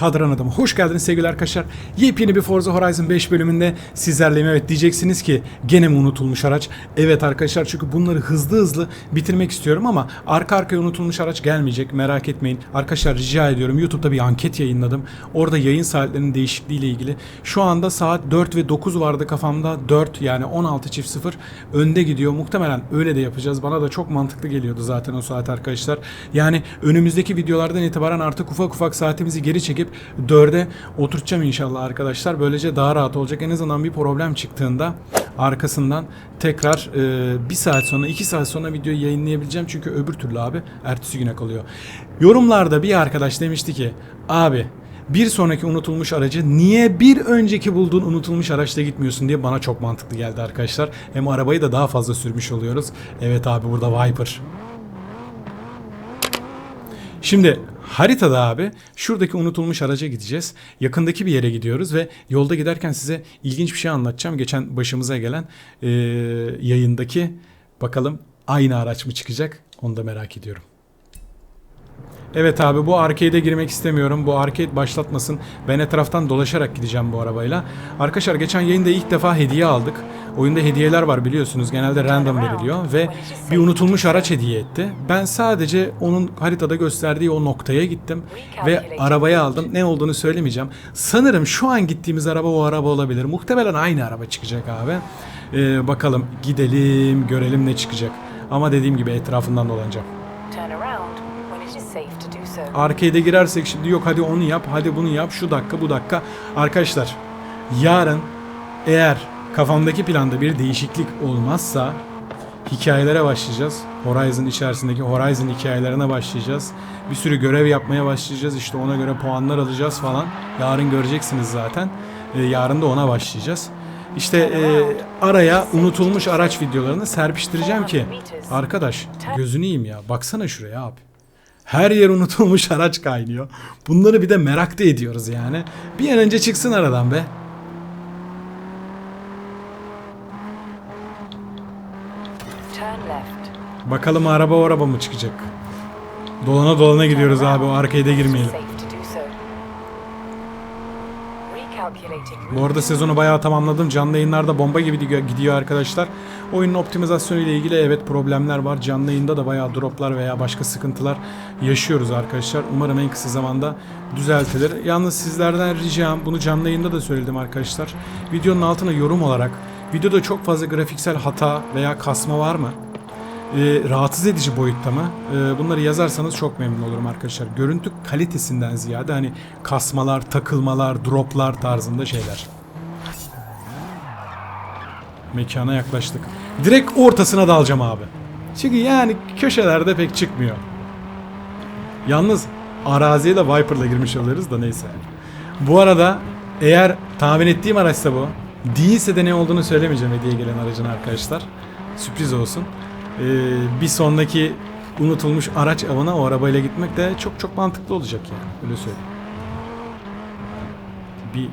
Kadran Adamı. Hoş geldiniz sevgili arkadaşlar. Yepyeni bir Forza Horizon 5 bölümünde sizlerleyim. Evet diyeceksiniz ki gene mi unutulmuş araç? Evet arkadaşlar çünkü bunları hızlı hızlı bitirmek istiyorum ama arka arkaya unutulmuş araç gelmeyecek. Merak etmeyin. Arkadaşlar rica ediyorum. YouTube'da bir anket yayınladım. Orada yayın saatlerinin değişikliği ile ilgili. Şu anda saat 4 ve 9 vardı kafamda. 4 yani 16 çift 0 önde gidiyor. Muhtemelen öyle de yapacağız. Bana da çok mantıklı geliyordu zaten o saat arkadaşlar. Yani önümüzdeki videolardan itibaren artık ufak ufak saatimizi geri çekip 4'e oturtacağım inşallah arkadaşlar. Böylece daha rahat olacak. En azından bir problem çıktığında arkasından tekrar e, bir saat sonra iki saat sonra videoyu yayınlayabileceğim. Çünkü öbür türlü abi ertesi güne kalıyor. Yorumlarda bir arkadaş demişti ki abi bir sonraki unutulmuş aracı niye bir önceki bulduğun unutulmuş araçla gitmiyorsun diye bana çok mantıklı geldi arkadaşlar. Hem arabayı da daha fazla sürmüş oluyoruz. Evet abi burada Viper. Şimdi haritada abi şuradaki unutulmuş araca gideceğiz. Yakındaki bir yere gidiyoruz ve yolda giderken size ilginç bir şey anlatacağım. Geçen başımıza gelen eee, yayındaki bakalım aynı araç mı çıkacak onu da merak ediyorum. Evet abi bu arcade'e girmek istemiyorum. Bu arcade başlatmasın. Ben etraftan dolaşarak gideceğim bu arabayla. Arkadaşlar geçen yayında ilk defa hediye aldık. Oyunda hediyeler var biliyorsunuz. Genelde random veriliyor ve bir unutulmuş araç hediye etti. Ben sadece onun haritada gösterdiği o noktaya gittim ve arabayı aldım. Ne olduğunu söylemeyeceğim. Sanırım şu an gittiğimiz araba o araba olabilir. Muhtemelen aynı araba çıkacak abi. Ee, bakalım gidelim görelim ne çıkacak. Ama dediğim gibi etrafından dolanacağım. Arcade'e girersek şimdi yok hadi onu yap, hadi bunu yap, şu dakika bu dakika. Arkadaşlar yarın eğer kafamdaki planda bir değişiklik olmazsa hikayelere başlayacağız. Horizon içerisindeki Horizon hikayelerine başlayacağız. Bir sürü görev yapmaya başlayacağız. İşte ona göre puanlar alacağız falan. Yarın göreceksiniz zaten. Ee, yarın da ona başlayacağız. İşte e, araya unutulmuş araç videolarını serpiştireceğim ki arkadaş gözünü yiyeyim ya. Baksana şuraya abi. Her yer unutulmuş araç kaynıyor. Bunları bir de merak da ediyoruz yani. Bir an önce çıksın aradan be. Turn left. Bakalım araba o araba mı çıkacak? Dolana dolana gidiyoruz abi o girmeyelim. Do so. Recalculating Bu arada sezonu bayağı tamamladım. Canlı yayınlarda bomba gibi gidiyor arkadaşlar. Oyunun optimizasyonu ile ilgili evet problemler var. Canlı yayında da bayağı droplar veya başka sıkıntılar yaşıyoruz arkadaşlar. Umarım en kısa zamanda düzeltilir. Yalnız sizlerden ricam bunu canlı yayında da söyledim arkadaşlar. Videonun altına yorum olarak videoda çok fazla grafiksel hata veya kasma var mı? Ee, rahatsız edici boyutta mı? Ee, bunları yazarsanız çok memnun olurum arkadaşlar. Görüntü kalitesinden ziyade hani kasmalar, takılmalar, droplar tarzında şeyler. Mekana yaklaştık. Direkt ortasına dalacağım abi. Çünkü yani köşelerde pek çıkmıyor. Yalnız araziye de Viper'la girmiş oluyoruz da neyse. Bu arada eğer tahmin ettiğim araçsa bu. Değilse de ne olduğunu söylemeyeceğim hediye gelen aracın arkadaşlar. Sürpriz olsun. Ee, bir sonraki unutulmuş araç avına o arabayla gitmek de çok çok mantıklı olacak yani. Öyle söyleyeyim. Bir e,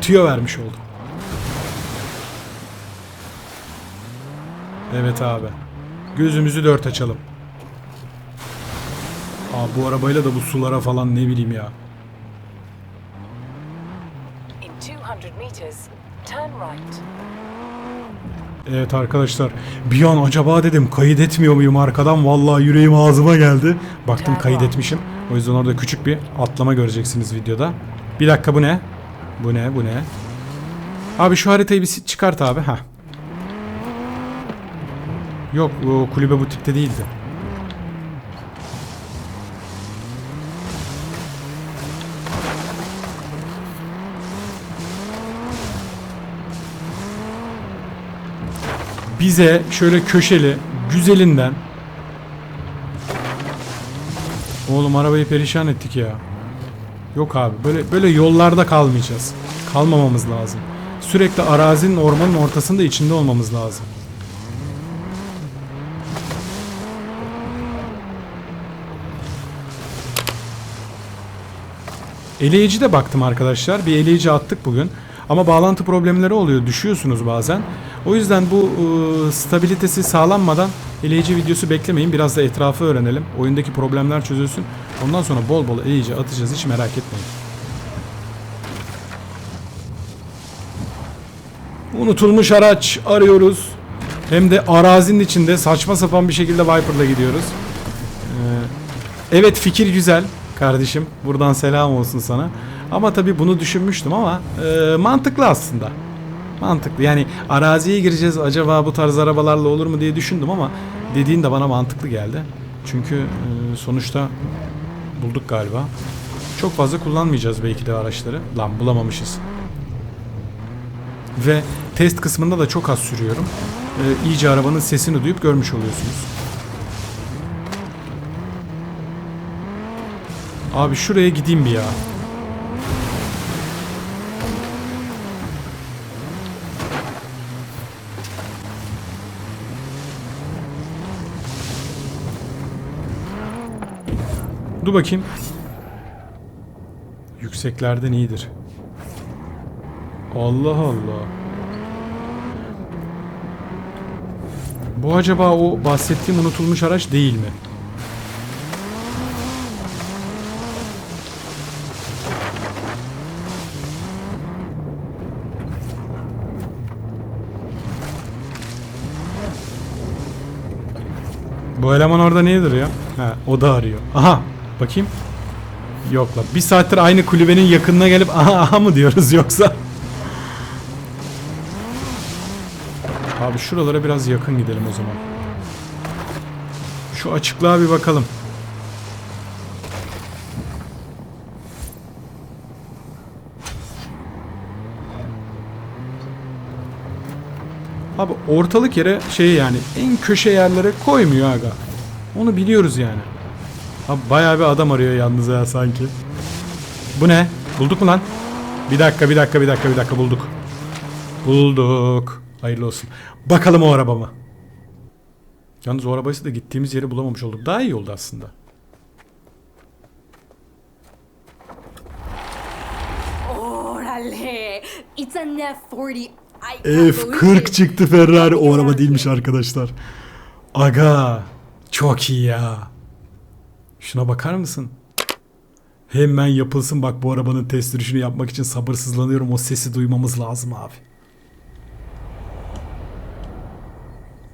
tüyo vermiş oldum. Evet abi. Gözümüzü dört açalım. Abi bu arabayla da bu sulara falan ne bileyim ya. in 200 meters. Turn right. Evet arkadaşlar bir an acaba dedim kayıt etmiyor muyum arkadan vallahi yüreğim ağzıma geldi. Baktım kayıt etmişim. O yüzden orada küçük bir atlama göreceksiniz videoda. Bir dakika bu ne? Bu ne? Bu ne? Abi şu haritayı bir çıkart abi. ha. Yok o kulübe bu tipte değildi. Bize şöyle köşeli güzelinden Oğlum arabayı perişan ettik ya. Yok abi böyle böyle yollarda kalmayacağız. Kalmamamız lazım. Sürekli arazinin ormanın ortasında içinde olmamız lazım. Eleyici de baktım arkadaşlar. Bir eleyici attık bugün. Ama bağlantı problemleri oluyor. Düşüyorsunuz bazen. O yüzden bu e, stabilitesi sağlanmadan eleyici videosu beklemeyin. Biraz da etrafı öğrenelim. Oyundaki problemler çözülsün. Ondan sonra bol bol eleyici atacağız. Hiç merak etmeyin. Unutulmuş araç arıyoruz. Hem de arazinin içinde saçma sapan bir şekilde Viper'la gidiyoruz. Ee, evet fikir güzel kardeşim. Buradan selam olsun sana. Ama tabii bunu düşünmüştüm ama e, mantıklı aslında. Mantıklı. Yani araziye gireceğiz acaba bu tarz arabalarla olur mu diye düşündüm ama dediğin de bana mantıklı geldi. Çünkü e, sonuçta bulduk galiba. Çok fazla kullanmayacağız belki de araçları. Lan bulamamışız. Ve test kısmında da çok az sürüyorum. Ee, iyice arabanın sesini duyup görmüş oluyorsunuz. Abi şuraya gideyim bir ya. Dur bakayım. Yükseklerden iyidir. Allah Allah. Bu acaba o bahsettiğim unutulmuş araç değil mi? Bu eleman orada nedir ya? Ha, o da arıyor. Aha, bakayım. Yok lan. Bir saattir aynı kulübenin yakınına gelip aha aha mı diyoruz yoksa? Abi şuralara biraz yakın gidelim o zaman. Şu açıklığa bir bakalım. Abi ortalık yere şey yani en köşe yerlere koymuyor aga. Onu biliyoruz yani. Abi bayağı bir adam arıyor yalnız ya sanki. Bu ne? Bulduk mu lan? Bir dakika bir dakika bir dakika bir dakika bulduk. Bulduk. Hayırlı olsun. Bakalım o araba mı? Yalnız o arabayı da gittiğimiz yeri bulamamış olduk. Daha iyi oldu aslında. It's a F40. I can't believe F40 it. çıktı Ferrari. O araba değilmiş arkadaşlar. Aga. Çok iyi ya. Şuna bakar mısın? Hemen yapılsın bak bu arabanın test sürüşünü yapmak için sabırsızlanıyorum. O sesi duymamız lazım abi.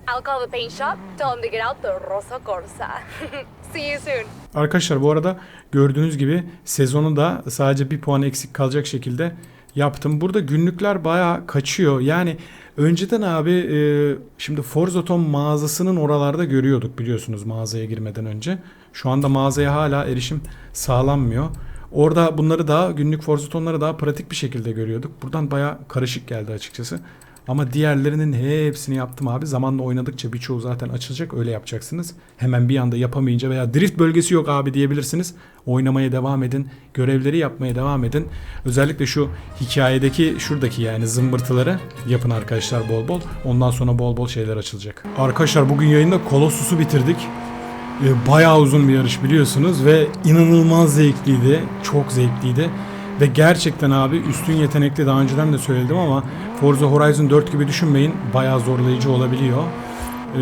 I'll call the paint shop. Tell them to get out the Rosa Corsa. See you soon. Arkadaşlar bu arada gördüğünüz gibi sezonu da sadece bir puan eksik kalacak şekilde yaptım. Burada günlükler bayağı kaçıyor. Yani önceden abi e, şimdi Forzaton mağazasının oralarda görüyorduk biliyorsunuz mağazaya girmeden önce. Şu anda mağazaya hala erişim sağlanmıyor. Orada bunları daha günlük Forzatonları daha pratik bir şekilde görüyorduk. Buradan bayağı karışık geldi açıkçası. Ama diğerlerinin hepsini yaptım abi. Zamanla oynadıkça birçoğu zaten açılacak. Öyle yapacaksınız. Hemen bir anda yapamayınca veya drift bölgesi yok abi diyebilirsiniz. Oynamaya devam edin. Görevleri yapmaya devam edin. Özellikle şu hikayedeki şuradaki yani zımbırtıları yapın arkadaşlar bol bol. Ondan sonra bol bol şeyler açılacak. Arkadaşlar bugün yayında Colossus'u bitirdik. Ee, Bayağı uzun bir yarış biliyorsunuz ve inanılmaz zevkliydi. Çok zevkliydi. Ve gerçekten abi üstün yetenekli daha önceden de söyledim ama Forza Horizon 4 gibi düşünmeyin. Bayağı zorlayıcı olabiliyor. Ee,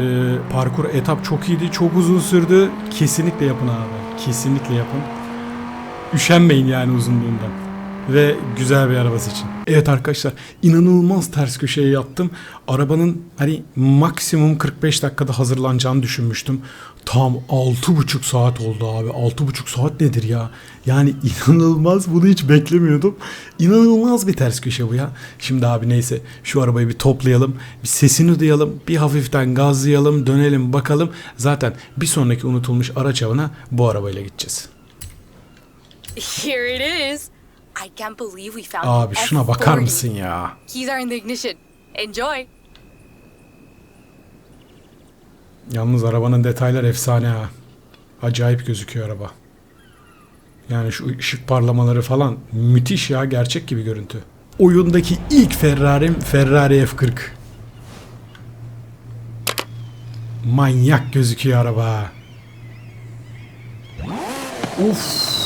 parkur etap çok iyiydi. Çok uzun sürdü. Kesinlikle yapın abi. Kesinlikle yapın. Üşenmeyin yani uzunluğundan. Ve güzel bir arabası için. Evet arkadaşlar inanılmaz ters köşeye yattım. Arabanın hani maksimum 45 dakikada hazırlanacağını düşünmüştüm. Tam 6,5 saat oldu abi. 6,5 saat nedir ya? Yani inanılmaz bunu hiç beklemiyordum. İnanılmaz bir ters köşe bu ya. Şimdi abi neyse şu arabayı bir toplayalım. Bir sesini duyalım. Bir hafiften gazlayalım. Dönelim bakalım. Zaten bir sonraki unutulmuş araç avına bu arabayla gideceğiz. Here it is. I can't believe we found Abi şuna bakar F40. mısın ya? Keys are in the ignition. Enjoy. Yalnız arabanın detayları efsane ha. Acayip gözüküyor araba. Yani şu ışık parlamaları falan müthiş ya gerçek gibi görüntü. Oyundaki ilk Ferrari'm Ferrari F40. Manyak gözüküyor araba. Uf.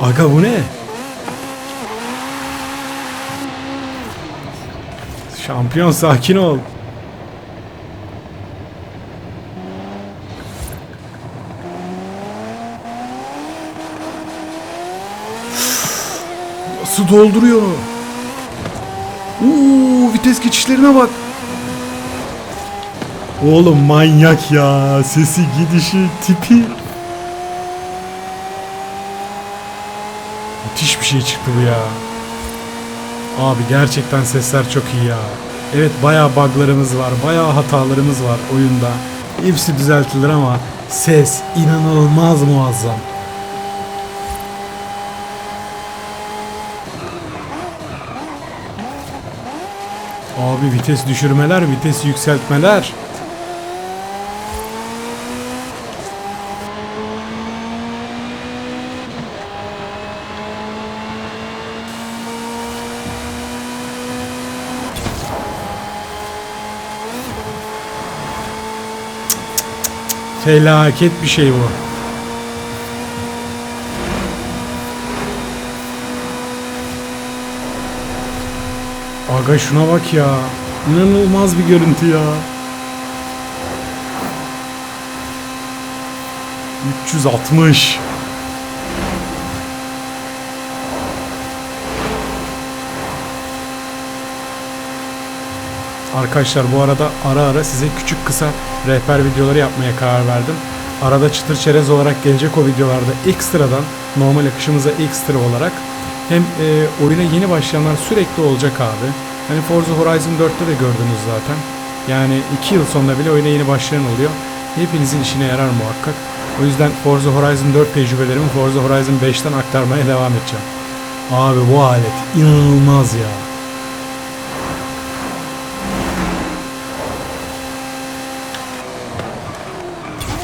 Aga bu ne? Şampiyon sakin ol. Nasıl dolduruyor? Uuu vites geçişlerine bak. Oğlum manyak ya. Sesi, gidişi, tipi. Müthiş bir şey çıktı bu ya. Abi gerçekten sesler çok iyi ya. Evet bayağı buglarımız var, bayağı hatalarımız var oyunda. Hepsi düzeltilir ama ses inanılmaz muazzam. Abi vites düşürmeler, vites yükseltmeler. Felaket bir şey bu. Aga şuna bak ya. İnanılmaz bir görüntü ya. 360. Arkadaşlar bu arada ara ara size küçük kısa rehber videoları yapmaya karar verdim. Arada çıtır çerez olarak gelecek o videolarda ekstradan normal akışımıza ekstra olarak hem e, oyuna yeni başlayanlar sürekli olacak abi. Hani Forza Horizon 4'te de gördünüz zaten. Yani 2 yıl sonra bile oyuna yeni başlayan oluyor. Hepinizin işine yarar muhakkak. O yüzden Forza Horizon 4 tecrübelerimi Forza Horizon 5'ten aktarmaya devam edeceğim. Abi bu alet inanılmaz ya.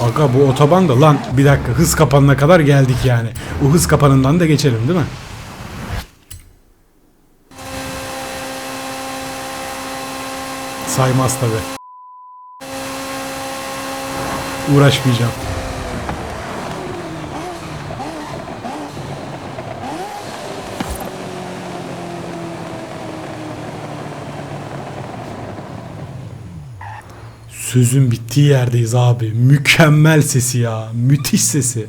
Aga bu otoban da lan bir dakika hız kapanına kadar geldik yani. O hız kapanından da geçelim değil mi? Saymaz tabi. Uğraşmayacağım. Sözün bittiği yerdeyiz abi. Mükemmel sesi ya. Müthiş sesi.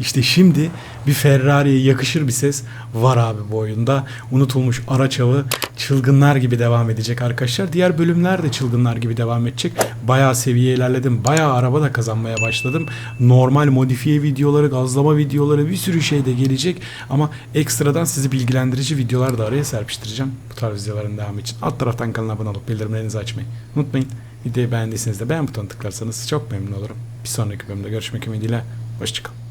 İşte şimdi bir Ferrari'ye yakışır bir ses var abi bu oyunda. Unutulmuş araç avı çılgınlar gibi devam edecek arkadaşlar. Diğer bölümler de çılgınlar gibi devam edecek. Bayağı seviye ilerledim. Bayağı araba da kazanmaya başladım. Normal modifiye videoları, gazlama videoları bir sürü şey de gelecek. Ama ekstradan sizi bilgilendirici videolar da araya serpiştireceğim. Bu tarz videoların devamı için. Alt taraftan kanala abone olup bildirimlerinizi açmayı unutmayın. Videoyu beğendiyseniz de beğen butonuna tıklarsanız çok memnun olurum. Bir sonraki bölümde görüşmek ümidiyle. Hoşçakalın.